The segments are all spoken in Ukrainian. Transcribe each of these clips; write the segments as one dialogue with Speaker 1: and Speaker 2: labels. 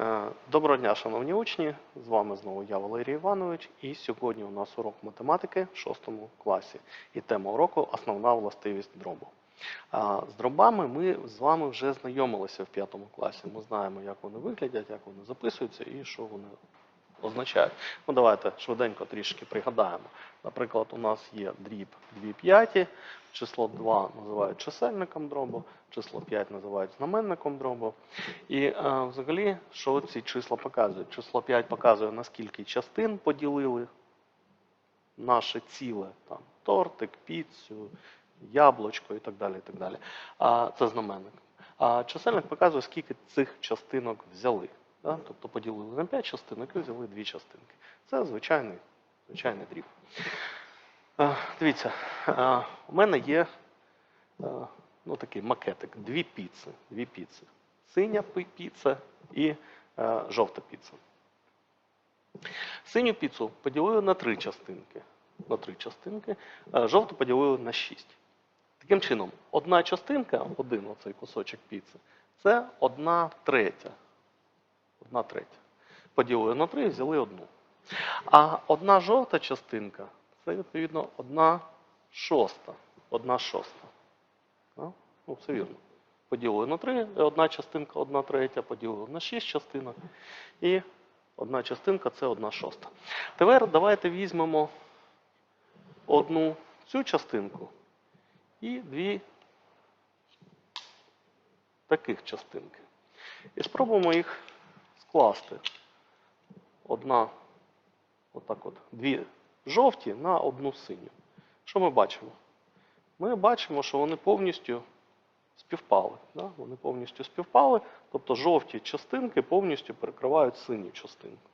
Speaker 1: Е, Доброго дня, шановні учні! З вами знову я, Валерій Іванович, і сьогодні у нас урок математики в 6 класі. І тема уроку основна властивість дробу. З дробами ми з вами вже знайомилися в 5 класі. Ми знаємо, як вони виглядять, як вони записуються і що вони означають. Ну, давайте швиденько трішки пригадаємо. Наприклад, у нас є дріб 2 п'яті, число 2 називають чисельником дробу, число 5 називають знаменником дробу. І е, взагалі, що ці числа показують? Число 5 показує, наскільки частин поділили наше ціле, там, тортик, піцу, яблучко і так далі. І так далі. А, це знаменник. А чисельник показує, скільки цих частинок взяли. Да? Тобто поділили на 5 частинок і взяли 2 частинки. Це звичайний, звичайний дріб. Е, Дивіться, е, у мене є е, ну, такий макетик, дві піци. Дві піци. Синя пі- піца і жовта піца. Синю піцу поділили на три частинки. На три частинки. Жовту поділили на шість. Таким чином, одна частинка, один оцей кусочок піци, це одна третя. Одна третя. Поділили на три і взяли одну. А одна жовта частинка це відповідно одна шоста. Одна шоста. Ну, все вірно. Поділили на три, одна частинка, одна третя, поділили на шість частинок. І одна частинка це одна шоста. Тепер давайте візьмемо одну цю частинку і дві таких частинки. І спробуємо їх скласти. Одна, отак от, дві жовті на одну синю. Що ми бачимо? Ми бачимо, що вони повністю співпали. Да? Вони повністю співпали, тобто жовті частинки повністю перекривають синю частинку.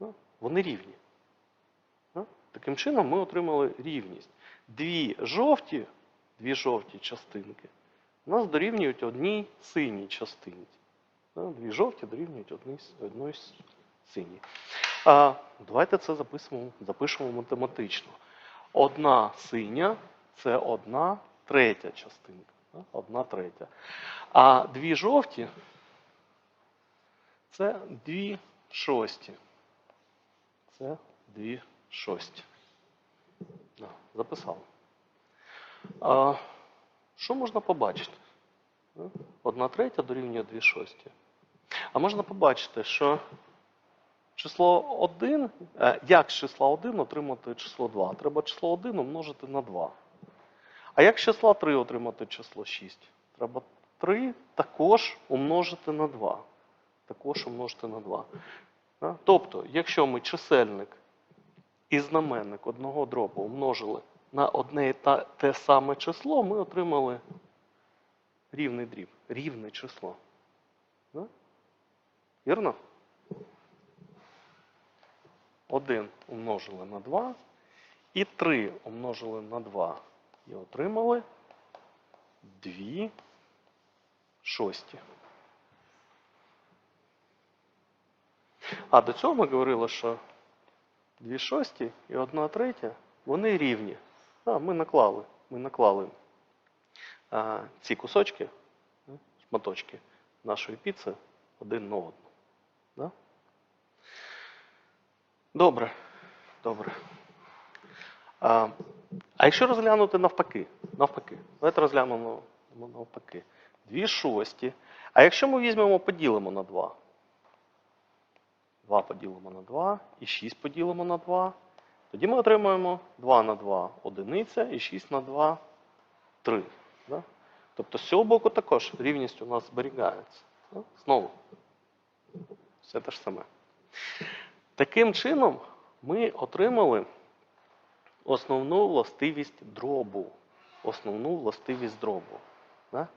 Speaker 1: Да? Вони рівні. Да? Таким чином ми отримали рівність. Дві жовті, дві жовті частинки нас дорівнюють одній синій частинці. Дві жовті дорівнюють одній, с- одній синій. А, давайте це запишемо, запишемо математично. Одна синя це одна третя частинка. Одна третя. А дві жовті це дві шості. Це дві шості. Записав. А, що можна побачити? Одна третя дорівнює дві шості. А можна побачити, що число 1, е, як з числа 1 отримати число 2? Треба число 1 умножити на 2. А як з числа 3 отримати число 6? Треба 3 також умножити на 2. Також умножити на 2. Тобто, якщо ми чисельник і знаменник одного дробу умножили на одне і те саме число, ми отримали рівний дріб, рівне число. Вірно? 1 умножили на 2 і 3 умножили на 2 і отримали 2 шості. А до цього ми говорили, що 2 шості і 1 третя, вони рівні. А, ми наклали, ми наклали а, ці кусочки, е, шматочки нашої піци один на одну. Да? Добре, добре. А, а якщо розглянути навпаки, навпаки, давайте розглянемо навпаки. Дві шості. А якщо ми візьмемо, поділимо на 2. 2 поділимо на 2 і 6 поділимо на 2. Тоді ми отримаємо 2 на 2 одиниця і 6 на 2 3. Да? Тобто з цього боку також рівність у нас зберігається. Да? Знову. Все те ж саме. Таким чином ми отримали основну властивість дробу. Основну властивість дробу. Да?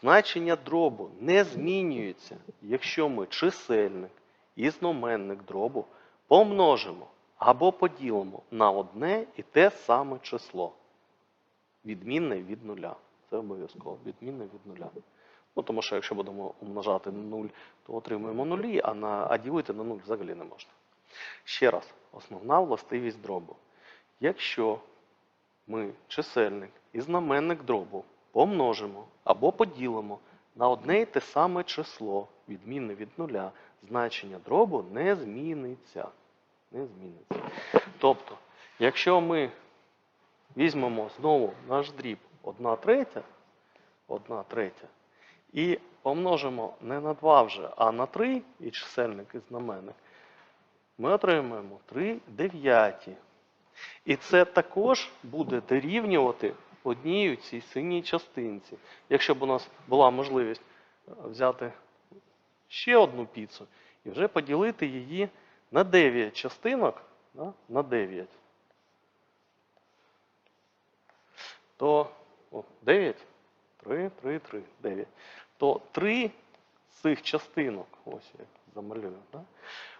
Speaker 1: Значення дробу не змінюється, якщо ми чисельник і знаменник дробу помножимо або поділимо на одне і те саме число. Відмінне від нуля. Це обов'язково. Відмінне від нуля. Ну, тому що якщо будемо умножати на 0, то отримуємо нулі, а, на, а ділити на 0 взагалі не можна. Ще раз, основна властивість дробу. Якщо ми чисельник і знаменник дробу помножимо або поділимо на одне й те саме число, відмінне від нуля, значення дробу не зміниться. Не зміниться. Тобто, якщо ми візьмемо знову наш дріб 1 третя, 1 третя, і помножимо не на 2 вже, а на 3, і чисельник і знаменник, ми отримаємо 3 дев'яті. І це також буде дорівнювати одній цій синій частинці. Якщо б у нас була можливість е, взяти ще одну піцу і вже поділити її на 9 частинок, на 9, то о, 9, 3, 3, 3, 9. То 3 з цих частинок, ось я замалюю, да,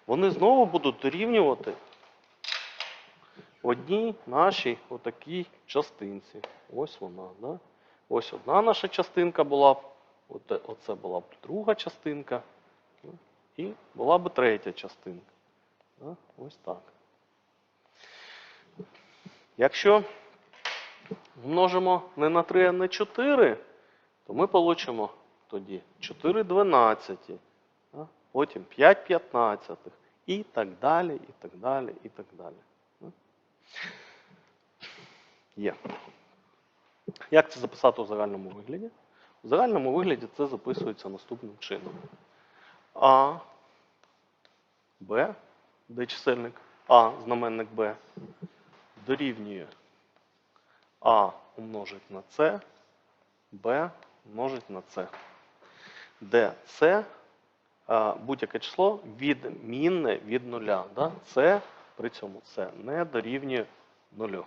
Speaker 1: вони знову будуть дорівнювати одній нашій отакій частинці. Ось вона. Да? Ось одна наша частинка була оце була б друга частинка, і була б третя частинка. Ось так. Якщо множимо не на 3, а на 4, то ми получимо тоді 4 дванадцяті? Потім 5 п'ятнадцятих і так далі, і так далі, і так далі. Є. Як це записати у загальному вигляді? У загальному вигляді це записується наступним чином. А, Б, де чисельник А, знаменник Б, дорівнює А умножить на С, Б умножить на С. Де С будь-яке число відмінне від нуля. Да? Це при цьому це не дорівнює нулю.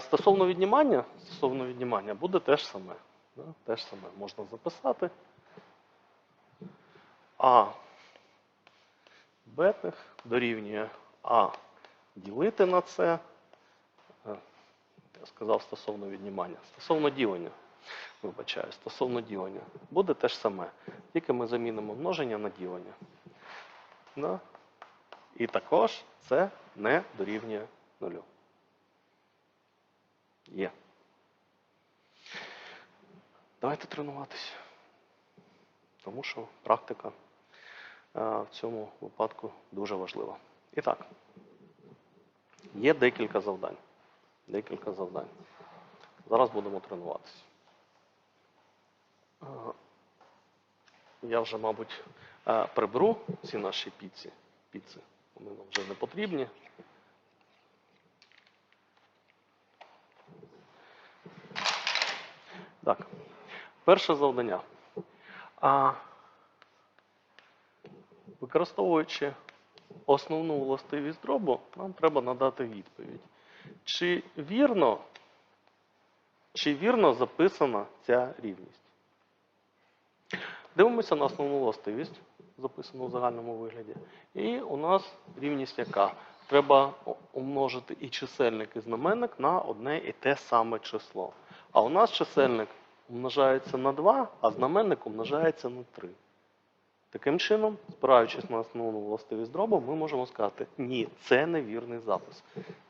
Speaker 1: Стосовно віднімання, стосовно віднімання буде теж саме. Да? Теж саме можна записати. А бетних дорівнює А ділити на це. Е, Я сказав стосовно віднімання. Стосовно ділення. Вибачаю, стосовно ділення. Буде те ж саме. Тільки ми замінимо множення на ділення. Да? І також це не дорівнює нулю. Є. Давайте тренуватися. Тому що практика е, в цьому випадку дуже важлива. І так, є декілька завдань. Декілька завдань. Зараз будемо тренуватися. Я вже, мабуть, приберу ці наші піці. Піци. Вони нам вже не потрібні. Так, перше завдання. А, використовуючи основну властивість дробу, нам треба надати відповідь. Чи вірно, чи вірно записана ця рівність? Дивимося на основну властивість, записану в загальному вигляді. І у нас рівність яка? Треба умножити і чисельник, і знаменник на одне і те саме число. А у нас чисельник умножається на 2, а знаменник умножається на 3. Таким чином, спираючись на основну властивість дробу, ми можемо сказати, ні, це невірний запис.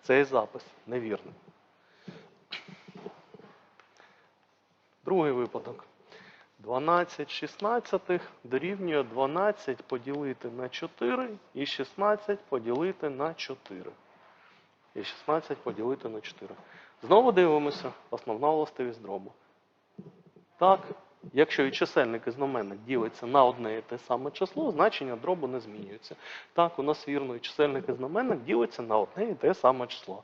Speaker 1: Цей запис невірний. Другий випадок. 12 шістнадцятих дорівнює 12 поділити на 4 і 16 поділити на 4. І 16 поділити на 4. Знову дивимося основна властивість дробу. Так, якщо і чисельник і знаменник ділиться на одне і те саме число, значення дробу не змінюється. Так, у нас вірно, і чисельник і знаменник ділиться на одне і те саме число.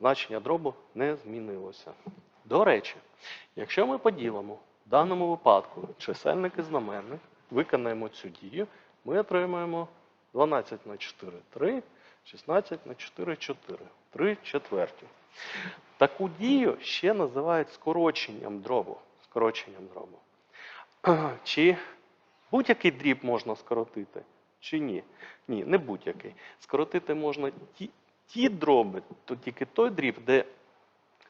Speaker 1: Значення дробу не змінилося. До речі, якщо ми поділимо в даному випадку чисельник і знаменник, виконаємо цю дію, ми отримаємо 12 на 4 3, 16 на 4 4, 3 четверті. Таку дію ще називають скороченням дробу. Скороченням дробу. Чи будь-який дріб можна скоротити, чи ні? Ні, не будь-який. Скоротити можна ті, ті дроби, то тільки той дріб, де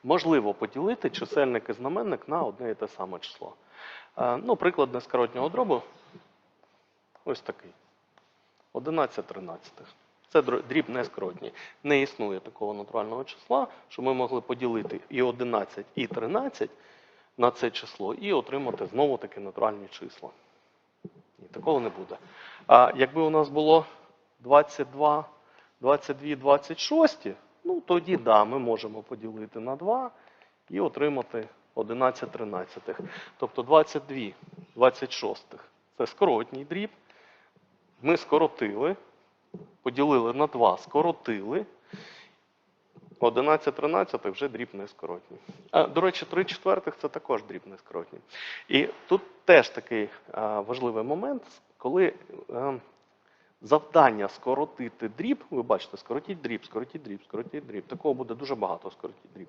Speaker 1: можливо поділити чисельник і знаменник на одне і те саме число. Е, Ну, приклад нескоротнього дробу ось такий. 11 тринадцятих. Це дріб нескоротній. Не існує такого натурального числа, що ми могли поділити і 11, і 13 на це число і отримати знову таки натуральні числа. Ні, такого не буде. А якби у нас було 22, 22, 26, ну тоді да, ми можемо поділити на 2 і отримати 11 тринадцятих. Тобто 22 26 це скоротній дріб. Ми скоротили, поділили на 2, скоротили. 11 13 вже дріб нескоротній. А, до речі, 3 четвертих це також дріб нескоротній. І тут теж такий а, важливий момент, коли е, завдання скоротити дріб, ви бачите, скоротіть дріб, скоротіть дріб, скоротіть дріб. Такого буде дуже багато скоротіть дріб.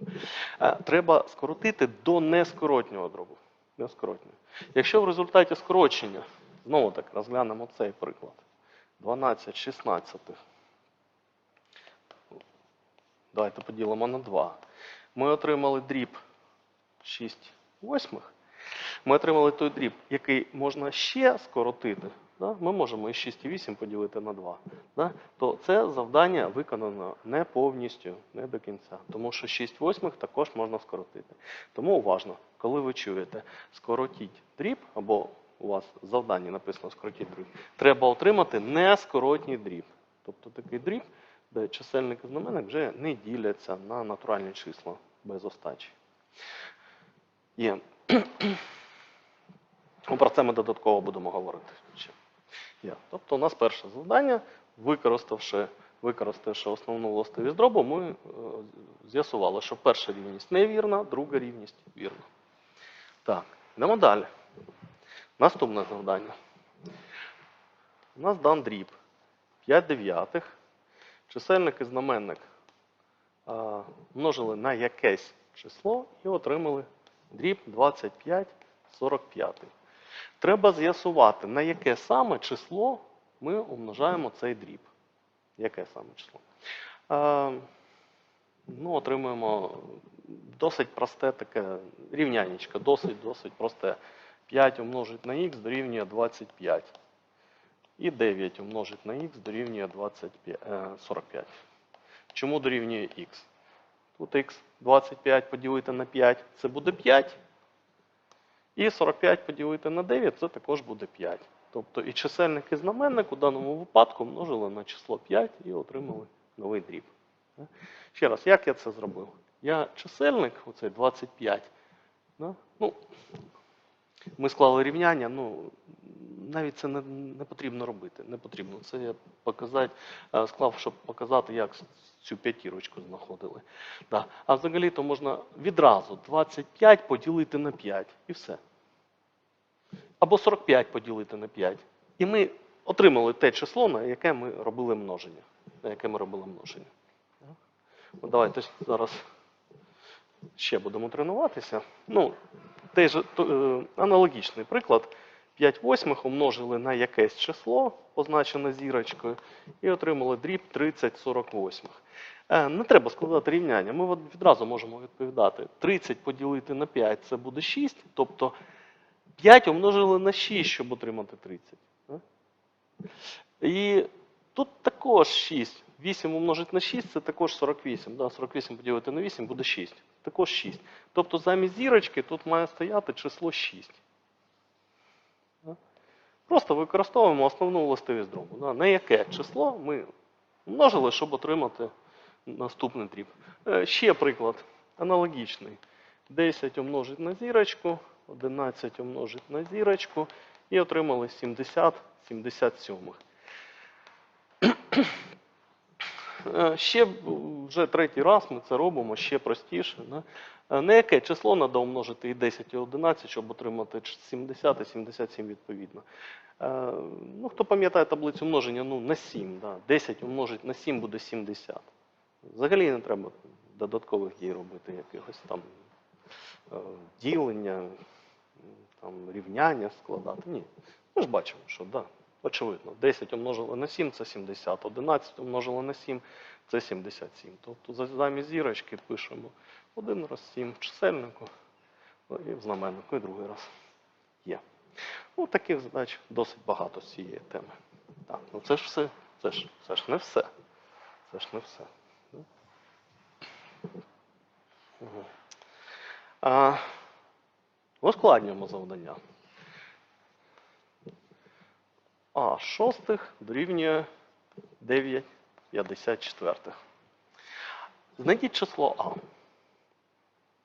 Speaker 1: Е, треба скоротити до нескоротнього дробу. Нескоротнього. Якщо в результаті скорочення, знову так розглянемо цей приклад. 12 16. Давайте поділимо на 2. Ми отримали дріб 6 восьмих. Ми отримали той дріб, який можна ще скоротити. Да? Ми можемо і 6,8 поділити на 2. Да? То це завдання виконано не повністю, не до кінця. Тому що 6 восьмих також можна скоротити. Тому уважно, коли ви чуєте скоротіть дріб, або у вас в завданні написано скоротіть дріб, треба отримати нескоротній дріб. Тобто такий дріб, де чисельник і знаменник вже не діляться на натуральні числа без остачі. Є. Ну, Про це ми додатково будемо говорити. Тобто у нас перше завдання, використавши, використавши основну властивість дробу, ми е, з'ясували, що перша рівність невірна, друга рівність вірна. Так, йдемо далі. Наступне завдання. У нас дан дріб 5 дев'ятих. Чисельник і знаменник а, множили на якесь число і отримали дріб 25 45. Треба з'ясувати, на яке саме число ми умножаємо цей дріб. Яке саме число? А, ну, отримуємо досить просте таке рівнянечко, досить досить просте. 5 умножить на х дорівнює 25. І 9 умножить на х дорівнює 25, е, 45. Чому дорівнює х? Тут х 25 поділити на 5 це буде 5. І 45 поділити на 9 це також буде 5. Тобто і чисельник і знаменник у даному випадку множили на число 5 і отримали новий дріб. Ще раз, як я це зробив? Я чисельник, оцей 25, да? ну, ми склали рівняння, ну, навіть це не, не потрібно робити. Не потрібно. Це я показати, е, склав, щоб показати, як цю п'ятірочку знаходили. Да. А взагалі то можна відразу 25 поділити на 5 і все. Або 45 поділити на 5. І ми отримали те число, на яке ми робили множення. На яке ми робили множення. Ну, давайте зараз ще будемо тренуватися. Ну, той же, то, е, аналогічний приклад. 5 восьмих умножили на якесь число, позначене зірочкою, і отримали дріб 30 48. Е, Не треба складати рівняння. Ми відразу можемо відповідати. 30 поділити на 5 це буде 6, тобто 5 умножили на 6, щоб отримати 30. І тут також 6. 8 умножити на 6 це також 48. Да? 48 поділити на 8 буде 6. Також 6. Тобто замість зірочки тут має стояти число 6. Просто використовуємо основну властивість дробу. Да? На яке число ми множили, щоб отримати наступний дріб. Е, Ще приклад аналогічний. 10 умножить на зірочку, 11 умножить на зірочку і отримали 70 77. Е, Ще вже третій раз ми це робимо ще простіше. Да? Е, На яке число треба умножити і 10 і 11, щоб отримати 70 і 77 відповідно. Е, Ну, хто пам'ятає таблицю множення, ну, на 7. Да? 10 умножить на 7 буде 70. Взагалі не треба додаткових дій робити, якихось там е, ділення, там, рівняння складати. Ні. Ми ж бачимо, що да, очевидно, 10 умножили на 7 це 70, 11 умножили на 7 це 77. Тобто замість зірочки пишемо один раз 7 в чисельнику ну, і в знаменнику, і другий раз є. Ну, таких задач досить багато з цієї теми. Так, ну це ж все, це ж, це ж не все. Це ж не все. Мгм. А, Ускладнюємо завдання. А шостих дорівнює 9,54. Знайдіть число А.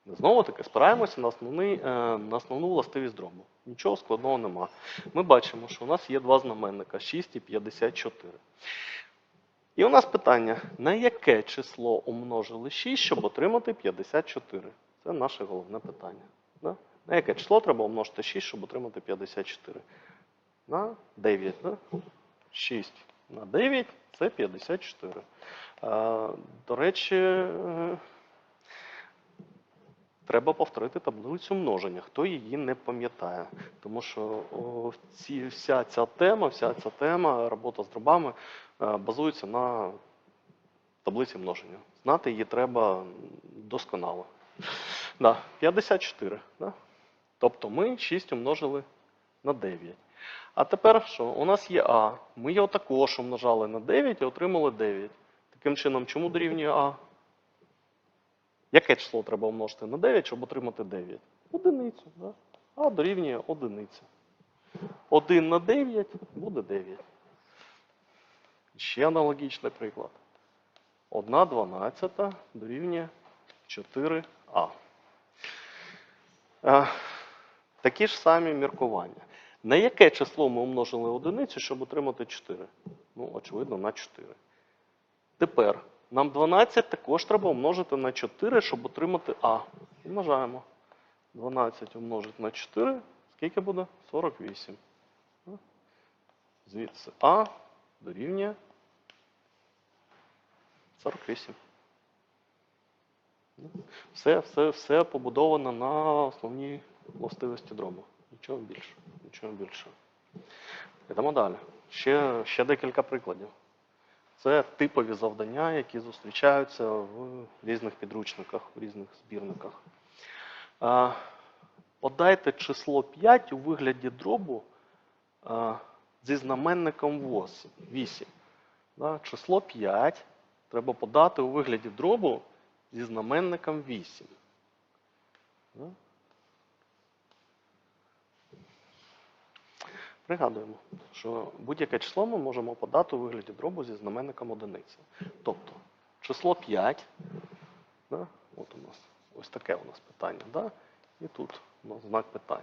Speaker 1: Знову таки спираємося на, основний, е, на основну властивість дробу. Нічого складного нема. Ми бачимо, що у нас є два знаменника 6 і 54. І у нас питання: на яке число умножили 6, щоб отримати 54? Це наше головне питання. Да? На яке число треба умножити 6, щоб отримати 54? На 9. Да? 6 на 9 це 54. Е, До речі, е, треба повторити таблицю множення. Хто її не пам'ятає. Тому що вся ця тема, вся ця тема, робота з дробами е, базується на таблиці множення. Знати її треба досконало. Да, 54. Да? Тобто ми 6 умножили на 9. А тепер що? У нас є А. Ми його також умножали на 9 і отримали 9. Таким чином, чому дорівнює А? Яке число треба умножити на 9, щоб отримати 9? Одиницю. Да? А дорівнює одиниця. 1 на 9 буде 9. Ще аналогічний приклад. 1 дванадцята дорівнює 4А. Такі ж самі міркування. На яке число ми умножили одиницю, щоб отримати 4? Ну, очевидно, на 4. Тепер нам 12 також треба умножити на 4, щоб отримати А. Умножаємо. 12 умножити на 4. Скільки буде? 48. Ну, Звідси А дорівнює 48. Ну, Все, все, все побудовано на основній властивості дробу. Нічого більше. Нічого більше. Йдемо далі. Ще, ще декілька прикладів. Це типові завдання, які зустрічаються в різних підручниках, в різних збірниках. Подайте число 5 у вигляді дробу зі знаменником 8. 8. Число 5 треба подати у вигляді дробу зі знаменником 8. Пригадуємо, що будь-яке число ми можемо подати у вигляді дробу зі знаменником одиниці. Тобто число 5, да, от у нас ось таке у нас питання, да, і тут у нас знак питання.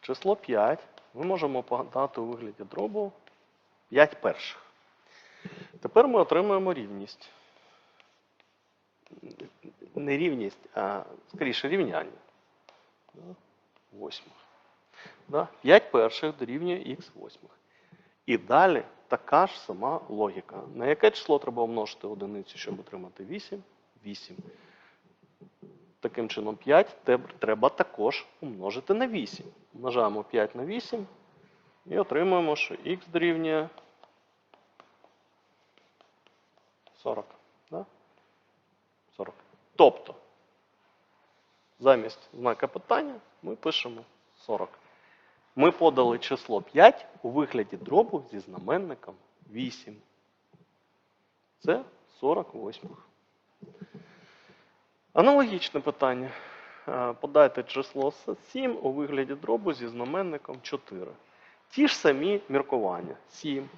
Speaker 1: Число 5 ми можемо подати у вигляді дробу 5 перших. Тепер ми отримуємо рівність. Не рівність, а скоріше рівняння. Восьмих. Да? 5 перших дорівнює х восьмих. І далі така ж сама логіка. На яке число треба умножити одиницю, щоб отримати 8? 8. Таким чином 5 треба також умножити на 8. Умножаємо 5 на 8 і отримуємо, що х дорівнює 40. Да? 40. Тобто, замість знака питання ми пишемо 40. Ми подали число 5 у вигляді дробу зі знаменником 8. Це 48. Аналогічне питання. Е, Подайте число 7 у вигляді дробу зі знаменником 4. Ті ж самі міркування. 7.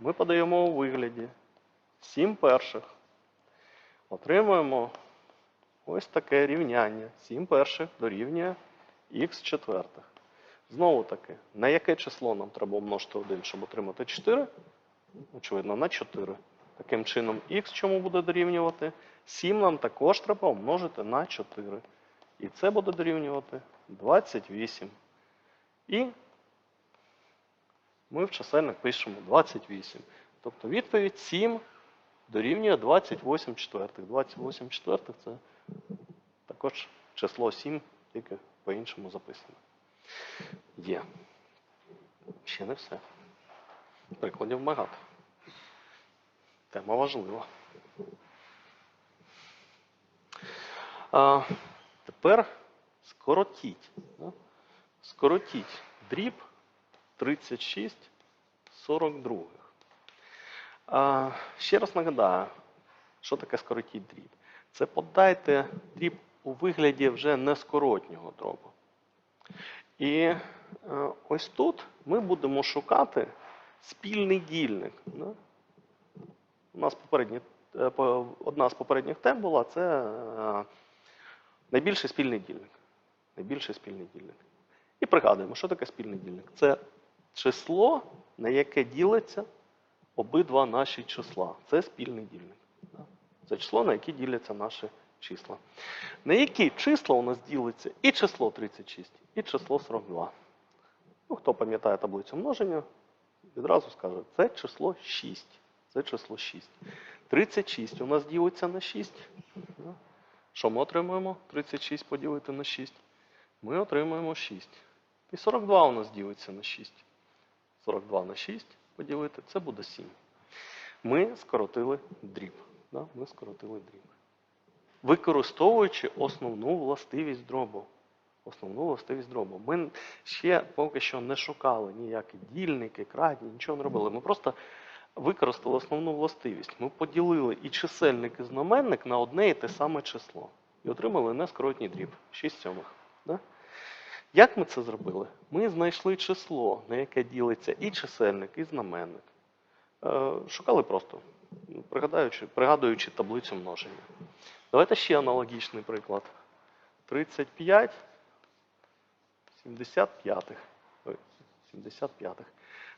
Speaker 1: Ми подаємо у вигляді 7 перших. Отримуємо ось таке рівняння. 7 перших дорівнює х четвертих. Знову таки, на яке число нам треба умножити 1, щоб отримати 4? Очевидно, на 4. Таким чином, х чому буде дорівнювати? 7 нам також треба умножити на 4. І це буде дорівнювати 28. І ми в чисельник пишемо 28. Тобто відповідь 7 дорівнює 28 четвертих. 28 четвертих це також число 7, тільки по-іншому записано. Є. Ще не все. Прикладів багато. Тема важлива. А, тепер скоротіть. Скоротіть дріб 36 42. А, ще раз нагадаю, що таке скоротіть дріб. Це подайте дріб у вигляді вже нескоротнього дробу. І е, ось тут ми будемо шукати спільний дільник. У нас е, одна з попередніх тем була це е, найбільший спільний дільник. Найбільший спільний дільник. І пригадуємо, що таке спільний дільник? Це число, на яке ділиться обидва наші числа. Це спільний дільник. Це число, на яке діляться наші числа. На які числа у нас ділиться і число 36, і число 42. Ну, хто пам'ятає таблицю множення, відразу скаже, це число 6. Це число 6. 36 у нас ділиться на 6. Що ми отримуємо? 36 поділити на 6. Ми отримуємо 6. І 42 у нас ділиться на 6. 42 на 6 поділити, це буде 7. Ми скоротили дріб. Да? Ми скоротили дріб. Використовуючи основну властивість дробу. Основну властивість дробу. Ми ще поки що не шукали ніякі дільники, кратні, нічого не робили. Ми просто використали основну властивість. Ми поділили і чисельник, і знаменник на одне і те саме число. І отримали нескоротній дріб 6 сьомих. Да? Як ми це зробили? Ми знайшли число, на яке ділиться і чисельник, і знаменник. Е, Шукали просто, пригадуючи таблицю множення. Давайте ще аналогічний приклад. 35 75. Ой, 75.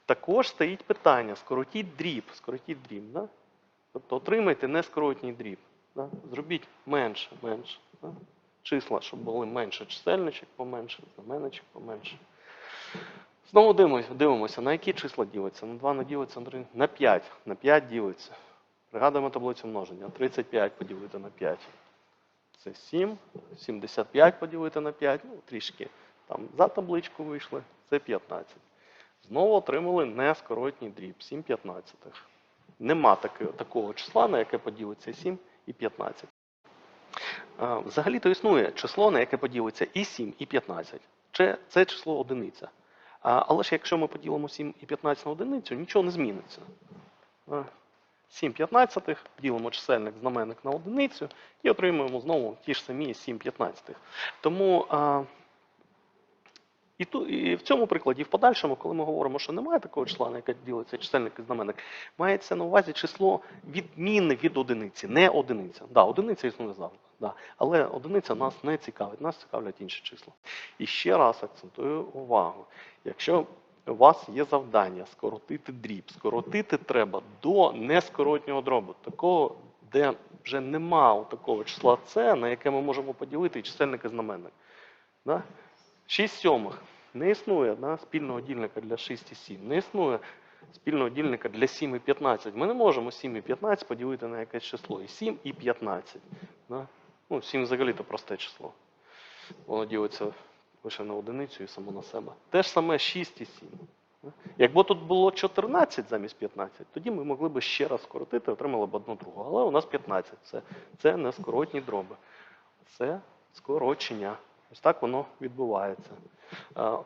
Speaker 1: Також стоїть питання: скоротіть дріб, скоротіть дріб. Да? Тобто отримайте нескоротній дріб. Да? Зробіть менше, менше. Да? Числа, щоб були менше, чисельничок поменше, знаменничок поменше. Знову дивимося, на які числа ділиться. На 2 не ділиться, на 3, на 5. На 5 ділиться. Пригадуємо таблицю множення. 35 поділити на 5. Це 7. 75 поділити на 5. Ну, трішки там за табличку вийшли. Це 15. Знову отримали нескоротній дріб. 7 п'ятнадцятих. Нема таки, такого числа, на яке поділиться 7 і 15. Взагалі-то існує число, на яке поділиться і 7, і 15. Це, це число одиниця. Але ж якщо ми поділимо 7 і 15 на одиницю, нічого не зміниться. А, 7 п'ятнадцятих, ділимо чисельник, знаменник на одиницю і отримуємо знову ті ж самі 7 п'ятнадцятих. Тому а, і, ту, і в цьому прикладі, в подальшому, коли ми говоримо, що немає такого числа, на яке ділиться чисельник і знаменник, мається на увазі число відмінне від одиниці, не одиниця. Да, одиниця існує завжди. Да. Але одиниця нас не цікавить, нас цікавлять інші числа. І ще раз акцентую увагу. Якщо у вас є завдання скоротити дріб, скоротити треба до нескоротнього дробу, такого, де вже нема такого числа С, на яке ми можемо поділити і чисельник і знаменник. Да? 6 сьомих. Не існує да, спільного дільника для 6 і 7. Не існує спільного дільника для 7 і 15. Ми не можемо 7 і 15 поділити на якесь число. І 7 і 15. Да? Ну, 7 взагалі то просте число. Воно ділиться лише на одиницю і само на себе. Те ж саме 6 і 7. Якби тут було 14 замість 15, тоді ми могли б ще раз скоротити, отримали б одну другу. Але у нас 15. Це, це не скоротні дроби. Це скорочення. Ось так воно відбувається, е,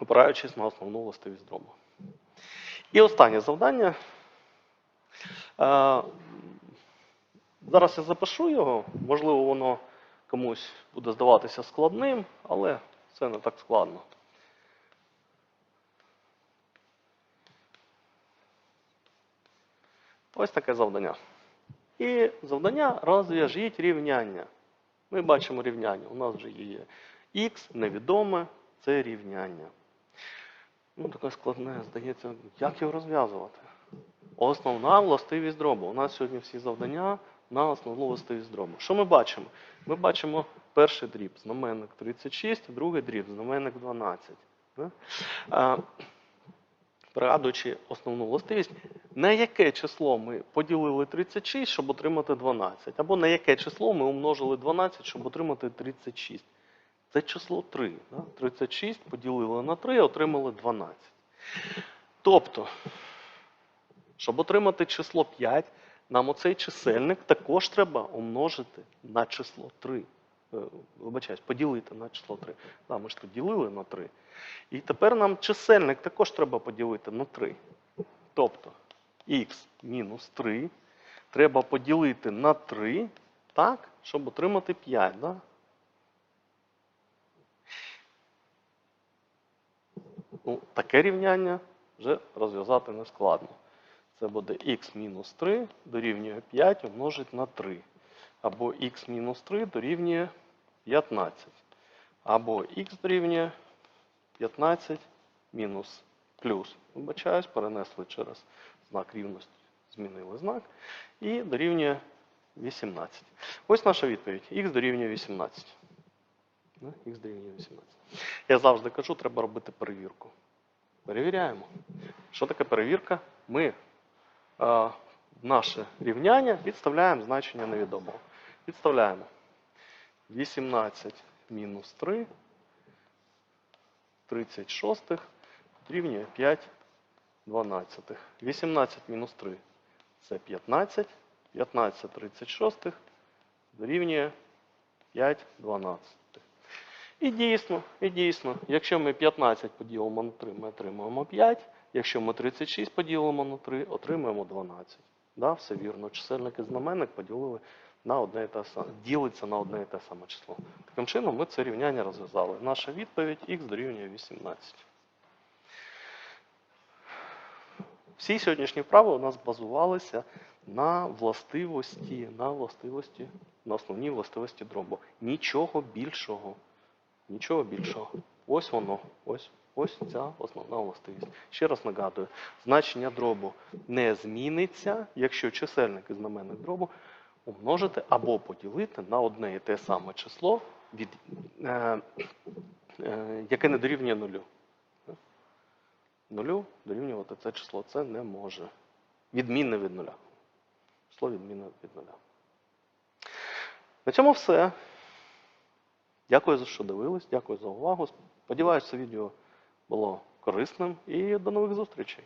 Speaker 1: опираючись на основну властивість дробу. І останнє завдання. Зараз я запишу його, можливо, воно комусь буде здаватися складним, але це не так складно. Ось таке завдання. І завдання розв'яжіть рівняння. Ми бачимо рівняння. У нас вже є х, невідоме, це рівняння. Ну, таке складне, здається, як його розв'язувати? Основна властивість дробу. У нас сьогодні всі завдання на основну дробу. Що ми бачимо? Ми бачимо перший дріб, знаменник 36, другий дріб, знаменник 12. Да? Пригадуючи основну властивість, на яке число ми поділили 36, щоб отримати 12, або на яке число ми умножили 12, щоб отримати 36. Це число 3. Да? 36 поділили на 3, отримали 12. Тобто, щоб отримати число 5, нам оцей чисельник також треба умножити на число 3. Е, Вибачаюсь, поділити на число 3. Да, ми ж тут ділили на 3. І тепер нам чисельник також треба поділити на 3. Тобто х мінус 3 треба поділити на 3, так, щоб отримати 5. Да? Ну, таке рівняння вже розв'язати не складно. Це буде х мінус 3 дорівнює 5 умножить на 3. Або х мінус 3 дорівнює 15. Або х дорівнює 15 мінус плюс. Вибачаюсь, перенесли через знак рівності, змінили знак. І дорівнює 18. Ось наша відповідь. Х дорівнює 18. Ну, Х дорівнює 18. Я завжди кажу, треба робити перевірку. Перевіряємо. Що таке перевірка? Ми наше рівняння підставляємо значення невідомого. Підставляємо 18 мінус 3, 36 дорівнює 5 дванадцятих. 18 мінус 3 це 15, 15 36 дорівнює 5 дванадцятих. І дійсно, і дійсно, якщо ми 15 поділимо на 3, ми отримуємо 5. Якщо ми 36 поділимо на 3, отримуємо 12. Да, все вірно. Чисельник і знаменник поділили на одне і саме, ділиться на одне і те саме число. Таким чином ми це рівняння розв'язали. Наша відповідь х дорівнює 18. Всі сьогоднішні вправи у нас базувалися на властивості, на властивості, на основній властивості дробу. Нічого більшого. Нічого більшого. Ось воно. Ось, ось ця основна властивість. Ще раз нагадую, значення дробу не зміниться, якщо чисельник і знаменник дробу умножити або поділити на одне і те саме число, від, е, е, яке не дорівнює нулю. Нулю дорівнювати це число. Це не може. Відмінне від нуля. Число відмінне від нуля. На цьому все. Дякую, за що дивились, дякую за увагу. Сподіваюся, відео було корисним і до нових зустрічей.